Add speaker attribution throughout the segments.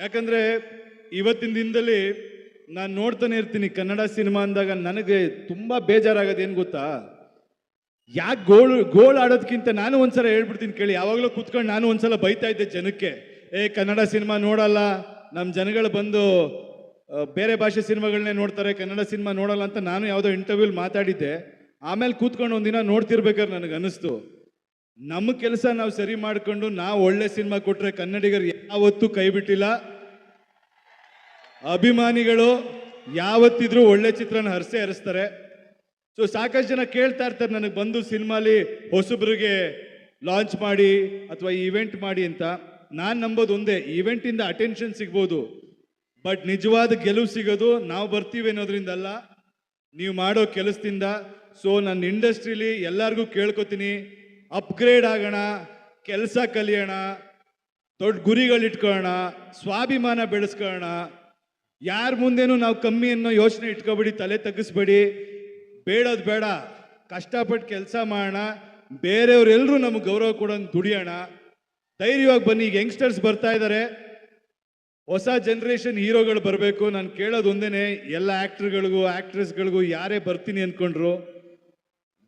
Speaker 1: ಯಾಕಂದ್ರೆ ಇವತ್ತಿನ ದಿನದಲ್ಲಿ ನಾನು ನೋಡ್ತಾನೆ ಇರ್ತೀನಿ ಕನ್ನಡ ಸಿನಿಮಾ ಅಂದಾಗ ನನಗೆ ತುಂಬಾ ಬೇಜಾರಾಗೋದು ಏನು ಗೊತ್ತಾ? ಯಾಕೆ ಗೋಳು ಗೋಳು ಆಡೋದಕ್ಕಿಂತ ನಾನು ಒಂದ್ಸಲ ಹೇಳ್ಬಿಡ್ತೀನಿ ಕೇಳಿ. ಯಾವಾಗಲೂ ಕೂತ್ಕೊಂಡು ನಾನು ಒಂದ್ಸಲ ಬೈತಾ ಇದ್ದೆ ಜನಕ್ಕೆ. ಏ, ಕನ್ನಡ ಸಿನಿಮಾ ನೋಡಲ್ಲ ನಮ್ಮ ಜನಗಳು ಬಂದು ಬೇರೆ ಭಾಷೆ ಸಿನಿಮಾಗಳನ್ನೇ ನೋಡ್ತಾರೆ, ಕನ್ನಡ ಸಿನಿಮಾ ನೋಡಲ್ಲ ಅಂತ ನಾನು ಯಾವುದೋ ಇಂಟರ್ವ್ಯೂಲ್ ಮಾತಾಡಿದ್ದೆ. ಆಮೇಲೆ ಕೂತ್ಕೊಂಡು ಒಂದಿನ ನೋಡ್ತಿರ್ಬೇಕಾದ್ರೆ ನನಗೆ ಅನಿಸ್ತು ನಮ್ಮ ಕೆಲಸ ನಾವು ಸರಿ ಮಾಡಿಕೊಂಡು ನಾವು ಒಳ್ಳೆ ಸಿನಿಮಾ ಕೊಟ್ಟರೆ ಕನ್ನಡಿಗರು ಯಾವತ್ತೂ ಕೈ ಬಿಟ್ಟಿಲ್ಲ. ಅಭಿಮಾನಿಗಳು ಯಾವತ್ತಿದ್ರೂ ಒಳ್ಳೆ ಚಿತ್ರನ ಹರಸೆ ಹರಿಸ್ತಾರೆ. ಸೊ ಸಾಕಷ್ಟು ಜನ ಕೇಳ್ತಾ ಇರ್ತಾರೆ, ನನಗೆ ಬಂದು ಸಿನಿಮಾಲಿ ಹೊಸಬ್ರಿಗೆ ಲಾಂಚ್ ಮಾಡಿ ಅಥವಾ ಈವೆಂಟ್ ಮಾಡಿ ಅಂತ. ನಾನು ನಂಬೋದು ಒಂದೇ ಇವೆಂಟಿಂದ ಅಟೆನ್ಷನ್ ಸಿಗ್ಬೋದು. ಬಟ್ ನಿಜವಾದ ಗೆಲುವು ಸಿಗೋದು ನಾವು ಬರ್ತೀವಿ ಅನ್ನೋದ್ರಿಂದಲ್ಲ ನೀವು ಮಾಡೋ ಕೆಲಸದಿಂದ. ಸೊ ನನ್ನ ಇಂಡಸ್ಟ್ರಿಲಿ ಎಲ್ಲರಿಗೂ ಕೇಳ್ಕೊತೀನಿ. ಅಪ್ಗ್ರೇಡ್ ಆಗೋಣ, ಕೆಲಸ ಕಲಿಯೋಣ, ದೊಡ್ಡ ಗುರಿಗಳಿಟ್ಕೊಳ್ಳೋಣ ಸ್ವಾಭಿಮಾನ ಬೆಳೆಸ್ಕೊಳ್ಳೋಣ. ಯಾರ ಮುಂದೆನೂ ನಾವು ಕಮ್ಮಿ ಅನ್ನೋ ಯೋಚನೆ ಇಟ್ಕೊಬೇಡಿ, ತಲೆ ತಗ್ಗಿಸ್ಬೇಡಿ. ಬೇಡೋದು ಬೇಡ. ಕಷ್ಟಪಟ್ಟು ಕೆಲಸ ಮಾಡೋಣ. ಬೇರೆಯವರೆಲ್ಲರೂ ನಮ್ಗೆ ಗೌರವ ಕೊಡೋಣ ದುಡಿಯೋಣ. ಧೈರ್ಯವಾಗಿ ಬನ್ನಿ, ಈಗ ಯಂಗ್ಸ್ಟರ್ಸ್ ಬರ್ತಾ ಇದ್ದಾರೆ ಹೊಸ ಜನ್ರೇಷನ್ ಹೀರೋಗಳು ಬರಬೇಕು. ನಾನು ಕೇಳೋದು ಒಂದೇನೆ, ಎಲ್ಲ ಆ್ಯಕ್ಟ್ರ್ಗಳಿಗೂ ಆ್ಯಕ್ಟ್ರೆಸ್ಗಳಿಗೂ ಯಾರೇ ಬರ್ತೀನಿ ಅಂದ್ಕೊಂಡ್ರು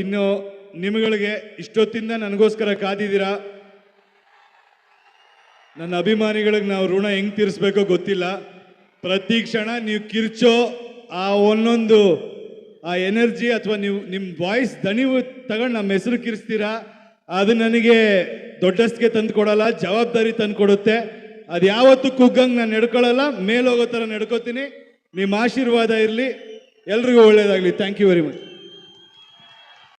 Speaker 1: ಇನ್ನು ನಿಮಗಳಿಗೆ ಇಷ್ಟೊತ್ತಿಂದ ನನಗೋಸ್ಕರ ಕಾದಿದ್ದೀರಾ? ನನ್ನ ಅಭಿಮಾನಿಗಳಿಗೆ ನಾವು ಋಣ ಹೆಂಗೆ ತೀರಿಸ್ಬೇಕೋ ಗೊತ್ತಿಲ್ಲ. ಪ್ರತಿ ಕ್ಷಣ ನೀವು ಕಿರ್ಚೋ ಆ ಒಂದೊಂದು, ಆ ಎನರ್ಜಿ ಅಥವಾ ನೀವು ನಿಮ್ಮ ವಾಯ್ಸ್ ದಣಿವು ತಗೊಂಡು ನಮ್ಮ ಹೆಸರು ಕಿರಿಸ್ತೀರಾ? ಅದು ನನಗೆ ದೊಡ್ಡಸ್ಗೆ ತಂದು ಕೊಡಲ್ಲ ಜವಾಬ್ದಾರಿ ತಂದು ಕೊಡುತ್ತೆ ಅದು ಯಾವತ್ತೂ ಕುಗ್ಗಂಗೆ ನಾನು ನಡ್ಕೊಳ್ಳಲ್ಲ ಮೇಲೋಗೋ ಥರ ನಡ್ಕೋತೀನಿ. ನಿಮ್ಮ ಆಶೀರ್ವಾದ ಇರಲಿ. ಎಲ್ರಿಗೂ ಒಳ್ಳೆಯದಾಗಲಿ ಥ್ಯಾಂಕ್ ಯು ವೆರಿ ಮಚ್